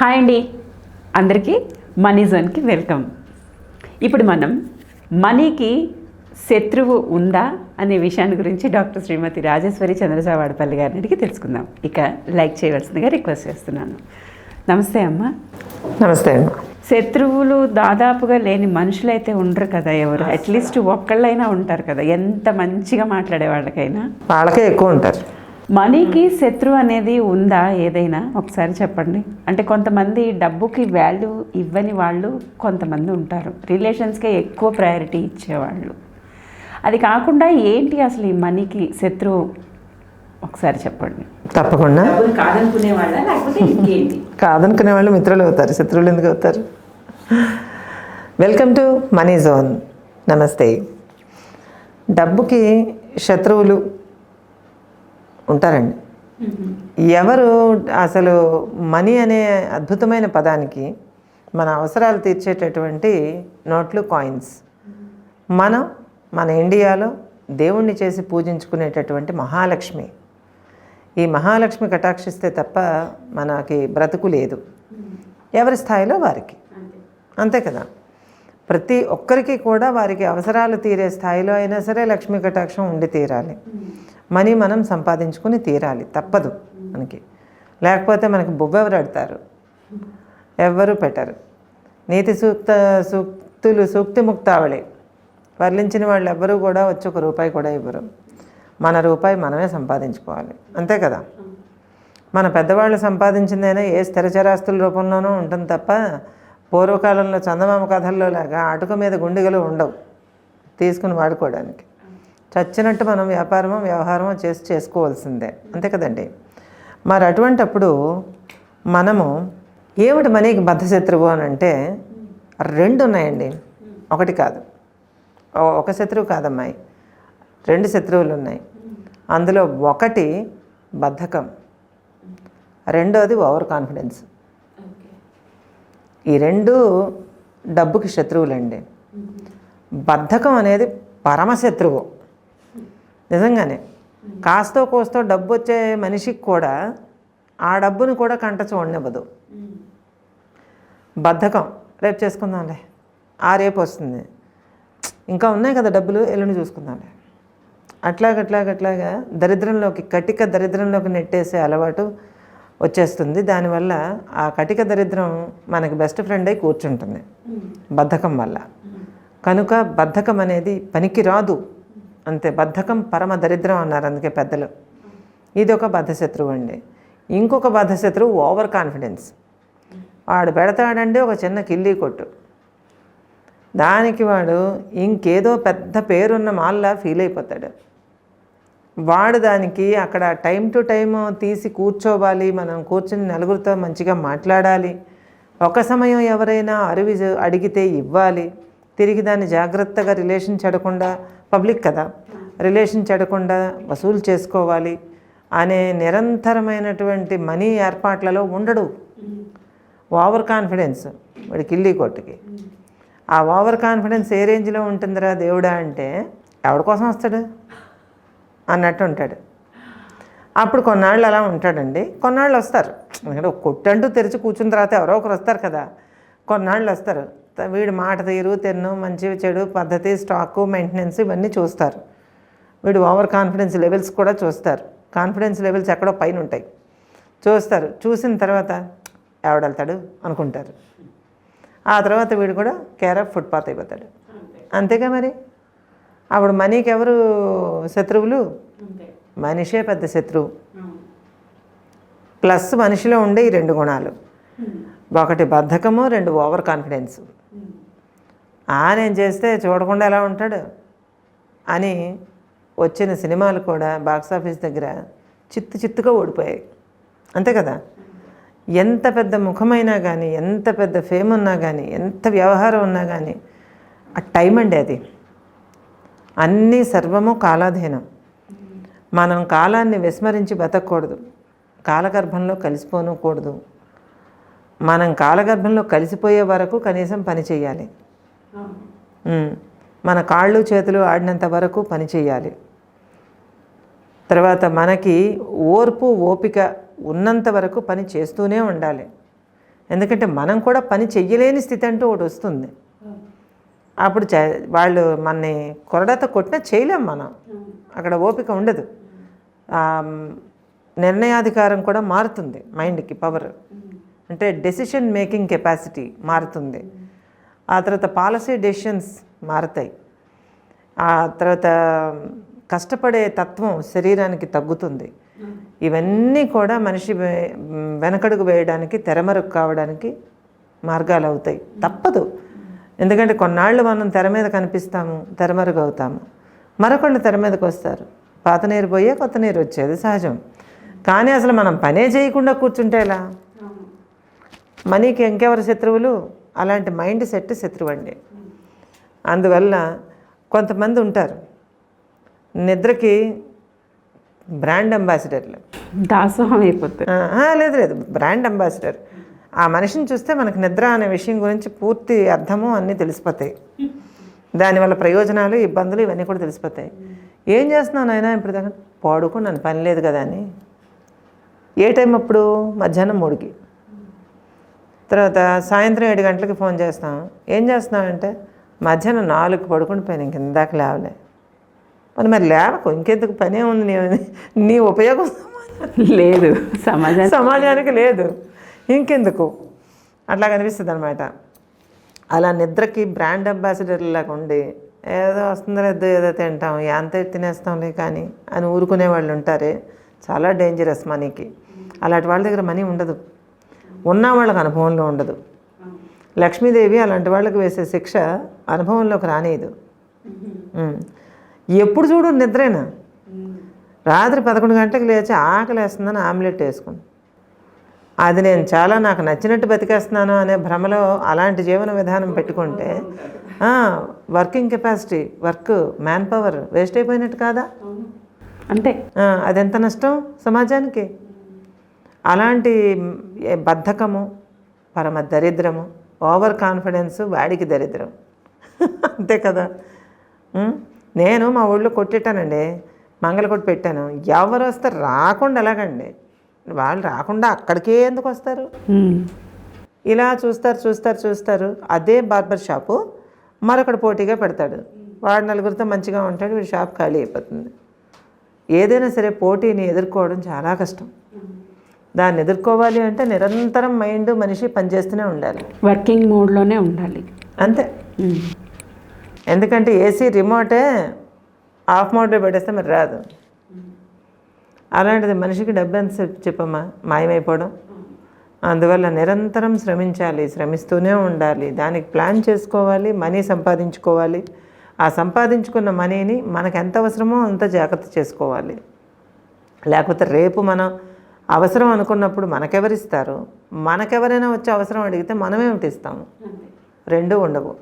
Hi అండి. అందరికీ money జోన్కి welcome. ఇప్పుడు మనం మనీకి శత్రువు ఉందా అనే విషయాన్ని గురించి డాక్టర్ శ్రీమతి రాజేశ్వరి చంద్రసావాడపల్లి గారిని అడిగి తెలుసుకుందాం. ఇక లైక్ చేయవలసిందిగా రిక్వెస్ట్ చేస్తున్నాను. నమస్తే అమ్మ. నమస్తే అమ్మ. శత్రువులు దాదాపుగా లేని మనుషులైతే ఉండరు కదా ఎవరు? అట్లీస్ట్ ఒక్కళ్ళైనా ఉంటారు కదా. ఎంత మంచిగా మాట్లాడే వాళ్ళకైనా? వాళ్ళకే ఎక్కువ ఉంటారు. మనీకి శత్రువు అనేది ఉందా ఏదైనా? ఒకసారి చెప్పండి. అంటే కొంతమంది డబ్బుకి వాల్యూ ఇవ్వని వాళ్ళు కొంతమంది ఉంటారు. రిలేషన్స్కే ఎక్కువ ప్రయారిటీ ఇచ్చేవాళ్ళు. అది కాకుండా ఏంటి అసలు ఈ మనీకి శత్రువు ఒకసారి చెప్పండి. తప్పకుండా. కాదనుకునే వాళ్ళ? కాదనుకునే వాళ్ళు మిత్రులు అవుతారు. శత్రువులు ఎందుకు అవుతారు? Welcome to money zone. నమస్తే. డబ్బుకి శత్రువులు ఉంటారండి. ఎవరు అసలు మనీ అనే అద్భుతమైన పదానికి మన అవసరాలు తీర్చేటటువంటి నోట్లు కాయిన్స్. మనం మన ఇండియాలో దేవుణ్ణి చేసి పూజించుకునేటటువంటి మహాలక్ష్మి. ఈ మహాలక్ష్మి కటాక్షిస్తే తప్ప మనకి బ్రతుకు లేదు. ఎవరి స్థాయిలో వారికి. అంతే. కదా. ప్రతి ఒక్కరికి కూడా వారికి అవసరాలు తీరే స్థాయిలో అయినా సరే లక్ష్మీ కటాక్షం ఉండి తీరాలి. మనీ మనం సంపాదించుకుని తీరాలి. తప్పదు మనకి. లేకపోతే మనకి బొబ్బెవరు అడతారు ఎవ్వరూ పెట్టరు. నీతి సూక్త సూక్తులు సూక్తి ముక్తావళి వర్లించిన వాళ్ళు ఎవ్వరూ కూడా వచ్చి ఒక రూపాయి కూడా ఇవ్వరు. మన రూపాయి మనమే సంపాదించుకోవాలి. అంతే కదా? మన పెద్దవాళ్ళు సంపాదించిందైనా ఏ స్థిరచరాస్తుల రూపంలోనూ ఉంటుంది తప్ప పూర్వకాలంలో చందమామ కథల్లో లాగా అటుక మీద గుండెగలు ఉండవు. తీసుకుని వాడుకోవడానికి. చచ్చినట్టు మనం వ్యాపారమో వ్యవహారమో చేసి చేసుకోవాల్సిందే. అంతే కదండి? మరి అటువంటప్పుడు మనము ఏమిటి మనీకి బద్ధశత్రువు అని అంటే రెండు ఉన్నాయండి. ఒకటి కాదు. ఒక శత్రువు కాదమ్మాయి. రెండు శత్రువులు ఉన్నాయి. అందులో ఒకటి బద్ధకం. రెండోది ఓవర్ కాన్ఫిడెన్స్. ఈ రెండు డబ్బుకి శత్రువులండి. బద్ధకం అనేది పరమశత్రువు. నిజంగానే. కాస్తో కోస్తో డబ్బు వచ్చే మనిషికి కూడా ఆ డబ్బును కూడా కంట చూడనివ్వదు. బద్ధకం. రేపు చేసుకుందాంలే. ఆ రేపు వస్తుంది. ఇంకా ఉన్నాయి కదా డబ్బులు ఎల్లుండి చూసుకుందాంలే. అట్లాగట్లాగట్లాగా దరిద్రంలోకి కటిక దరిద్రంలోకి నెట్టేసే అలవాటు వచ్చేస్తుంది. దానివల్ల ఆ కటిక దరిద్రం మనకి బెస్ట్ ఫ్రెండ్ అయి కూర్చుంటుంది. బద్ధకం వల్ల. కనుక బద్ధకం అనేది పనికి రాదు అంతే బద్ధకం పరమ దరిద్రం అన్నారు అందుకే పెద్దలు. ఇది ఒక బద్ధశత్రువు అండి. ఇంకొక బద్ధశత్రువు ఓవర్ కాన్ఫిడెన్స్ వాడు పెడతాడండి ఒక చిన్న కిల్లీ కొట్టు. దానికి వాడు ఇంకేదో పెద్ద పేరున్న మాల్లా ఫీల్ అయిపోతాడు. వాడు దానికి అక్కడ టైం టు టైం తీసి కూర్చోవాలి మనం కూర్చుని నలుగురితో మంచిగా మాట్లాడాలి. ఒక సమయం ఎవరైనా అరువి అడిగితే ఇవ్వాలి. తిరిగి దాన్ని జాగ్రత్తగా రిలేషన్ చెడకుండా పబ్లిక్ కదా రిలేషన్ చెడకుండా వసూలు చేసుకోవాలి అనే నిరంతరమైనటువంటి మనీ ఏర్పాట్లలో ఉండడు. ఓవర్ కాన్ఫిడెన్స్ వాడి కిల్లీ కొట్టుకి ఆ ఓవర్ కాన్ఫిడెన్స్ ఏ రేంజ్లో ఉంటుందిరా దేవుడా అంటే ఎవడి కోసం వస్తాడు? అన్నట్టు ఉంటాడు. అప్పుడు కొన్నాళ్ళు అలా ఉంటాడండి. కొన్నాళ్ళు వస్తారు. ఎందుకంటే కొట్టంటూ కొట్టు అంటూ తెరిచి కూర్చున్న తర్వాత ఎవరో ఒకరు వస్తారు కదా. కొన్నాళ్ళు వస్తారు. వీడి మాట తీరు తెన్ను మంచి చెడు పద్ధతి స్టాకు మెయింటెనెన్స్ ఇవన్నీ చూస్తారు. వీడు ఓవర్ కాన్ఫిడెన్స్ లెవెల్స్ కూడా చూస్తారు. కాన్ఫిడెన్స్ లెవెల్స్ ఎక్కడో పైన ఉంటాయి చూస్తారు. చూసిన తర్వాత ఎవడెళ్తాడు అనుకుంటారు. ఆ తర్వాత వీడు కూడా కేర్ ఆఫ్ ఫుట్పాత్ అయిపోతాడు. అంతేగా మరి? అప్పుడు మనీకి ఎవరు శత్రువులు మనిషే పెద్ద శత్రువు. ప్లస్ మనిషిలో ఉండే ఈ రెండు గుణాలు. ఒకటి బద్ధకము రెండు ఓవర్ కాన్ఫిడెన్స్. ఆ నేను చేస్తే చూడకుండా ఎలా ఉంటాడు? అని వచ్చిన సినిమాలు కూడా బాక్స్ ఆఫీస్ దగ్గర చిత్తు చిత్తుగా ఓడిపోయాయి. అంతే కదా? ఎంత పెద్ద ముఖమైనా కానీ ఎంత పెద్ద ఫేమ్ ఉన్నా కానీ ఎంత వ్యవహారం ఉన్నా కానీ ఆ టైం అండి అది. అన్నీ సర్వము కాలాధీనం. మనం కాలాన్ని విస్మరించి బతకూడదు కాలగర్భంలో కలిసిపోనకూడదు. మనం కాలగర్భంలో కలిసిపోయే వరకు కనీసం పని చేయాలి. మన కాళ్ళు చేతులు ఆడినంత వరకు పని చేయాలి. తర్వాత మనకి ఓర్పు ఓపిక ఉన్నంత వరకు పని చేస్తూనే ఉండాలి. ఎందుకంటే మనం కూడా పని చెయ్యలేని స్థితి అంటూ ఒకటి వస్తుంది. అప్పుడు వాళ్ళు మనని కొరడత కొట్టినా చేయలేం మనం. అక్కడ ఓపిక ఉండదు. నిర్ణయాధికారం కూడా మారుతుంది. మైండ్కి పవర్. అంటే డెసిషన్ మేకింగ్ కెపాసిటీ మారుతుంది. ఆ తర్వాత పాలసీ డెసిషన్స్ మారుతాయి. ఆ తర్వాత కష్టపడే తత్వం శరీరానికి తగ్గుతుంది. ఇవన్నీ కూడా మనిషి వెనకడుగు వేయడానికి తెరమరుగు కావడానికి మార్గాలు అవుతాయి. తప్పదు. ఎందుకంటే కొన్నాళ్ళు మనం తెర మీద కనిపిస్తాము తెరమరుగు అవుతాము. మరొకళ్ళు తెర మీదకి వస్తారు. పాత నీరు పోయే కొత్త నీరు వచ్చేది సహజం. కానీ అసలు మనం పనే చేయకుండా కూర్చుంటే ఎలా? మనీకి ఇంకెవరు శత్రువులు? అలాంటి మైండ్ సెట్ శత్రువు అండి అందువల్ల కొంతమంది ఉంటారు. నిద్రకి బ్రాండ్ అంబాసిడర్లు. దాసోహం అయిపోతుంది లేదు లేదు. Brand ambassador. ఆ మనిషిని చూస్తే మనకు నిద్ర అనే విషయం గురించి పూర్తి అర్థము అన్నీ తెలిసిపోతాయి. దానివల్ల ప్రయోజనాలు ఇబ్బందులు ఇవన్నీ కూడా తెలిసిపోతాయి. ఏం చేస్తున్నాను ఆయన ఇప్పుడు దాకా పడుకున్నాను. పని లేదు కదా అని. ఏ టైం అప్పుడు? మధ్యాహ్నం మూడుకి. తర్వాత సాయంత్రం ఏడు గంటలకి ఫోన్ చేస్తాం. ఏం చేస్తున్నావంటే మధ్యాహ్నం నాలుగు పడుకుని పోయాను ఇంక ఇందాక లేవలే. మరి మరి లేవకు ఇంకెందుకు పనే ఉంది నీ నీ ఉపయోగం? లేదు సమాజానికి సమాజానికి లేదు. ఇంకెందుకు? అట్లా కనిపిస్తుంది అనమాట అలా నిద్రకి బ్రాండ్ అంబాసిడర్ లాగా ఉండి ఏదో వస్తుందో లేదో ఏదో తింటాం ఎంత తినేస్తాంలే కానీ అని ఊరుకునే వాళ్ళు ఉంటారే. చాలా డేంజరస్ మనీకి అలాంటి వాళ్ళ దగ్గర మనీ ఉండదు. ఉన్న వాళ్ళకి అనుభవంలో ఉండదు. లక్ష్మీదేవి అలాంటి వాళ్ళకి వేసే శిక్ష అనుభవంలోకి రానియదు. ఉమ్. ఎప్పుడు చూడు నిద్రేనా? రాత్రి పదకొండు గంటలకు లేచి ఆకలి వేస్తుందని ఆమ్లెట్ వేసుకుని అది నేను చాలా నాకు నచ్చినట్టు బతికేస్తున్నాను అనే భ్రమలో అలాంటి జీవన విధానం పెట్టుకుంటే working capacity work man power waste అయిపోయినట్టు కాదా? అంతే. అదెంత నష్టం సమాజానికి? అలాంటి బద్ధకము పరమ దరిద్రము ఓవర్ కాన్ఫిడెన్స్ వాడికి దరిద్రం. అంతే కదా? నేను మా ఊళ్ళో కొట్టేటానండి మంగళకొట్టు పెట్టాను. ఎవరు వస్తే రాకుండా ఎలాగండి? వాళ్ళు రాకుండా అక్కడికే ఎందుకు వస్తారు. ఇలా చూస్తారు చూస్తారు చూస్తారు. అదే బార్బర్ షాపు మరొకడు పోటీగా పెడతాడు. వాడు నలుగురితో మంచిగా ఉంటాడు వీడి షాప్ ఖాళీ అయిపోతుంది. ఏదైనా సరే పోటీని ఎదుర్కోవడం చాలా కష్టం. దాన్ని ఎదుర్కోవాలి అంటే నిరంతరం మైండ్ మనిషి పనిచేస్తూనే ఉండాలి. వర్కింగ్ మోడ్లోనే ఉండాలి. అంతే. ఎందుకంటే ఏసీ రిమోటే ఆఫ్ మోడ్లో పెట్టేస్తే మరి రాదు. అలాంటిది మనిషికి డబ్బు ఎంత చెప్- చెప్పమ్మా? మాయమైపోవడం. అందువల్ల నిరంతరం శ్రమించాలి శ్రమిస్తూనే ఉండాలి. దానికి ప్లాన్ చేసుకోవాలి మనీ సంపాదించుకోవాలి. ఆ సంపాదించుకున్న మనీని మనకు ఎంత అవసరమో అంత జాగ్రత్త చేసుకోవాలి. లేకపోతే రేపు మనం అవసరం అనుకున్నప్పుడు మనకెవరిస్తారు? మనకెవరైనా వచ్చి అవసరం అడిగితే మనమేమిటి ఇస్తాము రెండూ ఉండవు.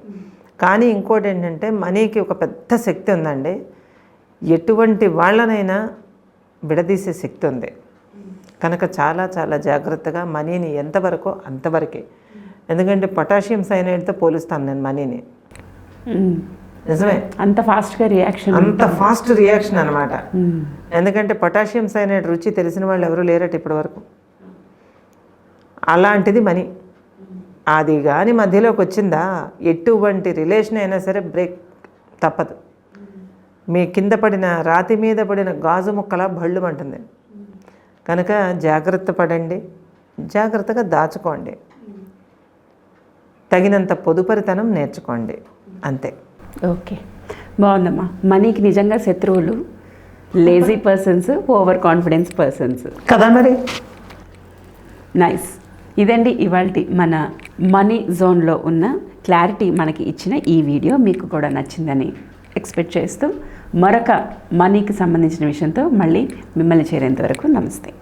కానీ ఇంకోటి ఏంటంటే మనీకి ఒక పెద్ద శక్తి ఉందండి. ఎటువంటి వాళ్ళనైనా విడదీసే శక్తి ఉంది. కనుక చాలా చాలా జాగ్రత్తగా మనీని ఎంతవరకో అంతవరకే. ఎందుకంటే పొటాషియం సైనైడ్తో పోలుస్తాను నేను మనీని. నిజమే. అంత ఫాస్ట్గా రియాక్షన్ అంత ఫాస్ట్ రియాక్షన్ అనమాట ఎందుకంటే పొటాషియం సైనైడ్ రుచి తెలిసిన వాళ్ళు ఎవరు లేరట ఇప్పటి వరకు అలాంటిది మనీ. అది కానీ మధ్యలోకి వచ్చిందా? ఎటువంటి రిలేషన్ అయినా సరే బ్రేక్ తప్పదు. మీ కింద పడిన రాతి మీద పడిన గాజు ముక్కలా భళ్ళు అంటుంది. కనుక జాగ్రత్త పడండి. జాగ్రత్తగా దాచుకోండి. తగినంత పొదుపరితనం నేర్చుకోండి. అంతే. ఓకే. బాగుందమ్మా. మనీకి నిజంగా శత్రువులు lazy persons over confidence persons కదా మరి? నైస్ ఇదండి ఇవాళ మన మనీ జోన్లో ఉన్న క్లారిటీ మనకి ఇచ్చిన ఈ వీడియో మీకు కూడా నచ్చిందని ఎక్స్పెక్ట్ చేస్తూ మరొక మనీకి సంబంధించిన విషయంతో మళ్ళీ మిమ్మల్ని చేరేంత వరకు నమస్తే.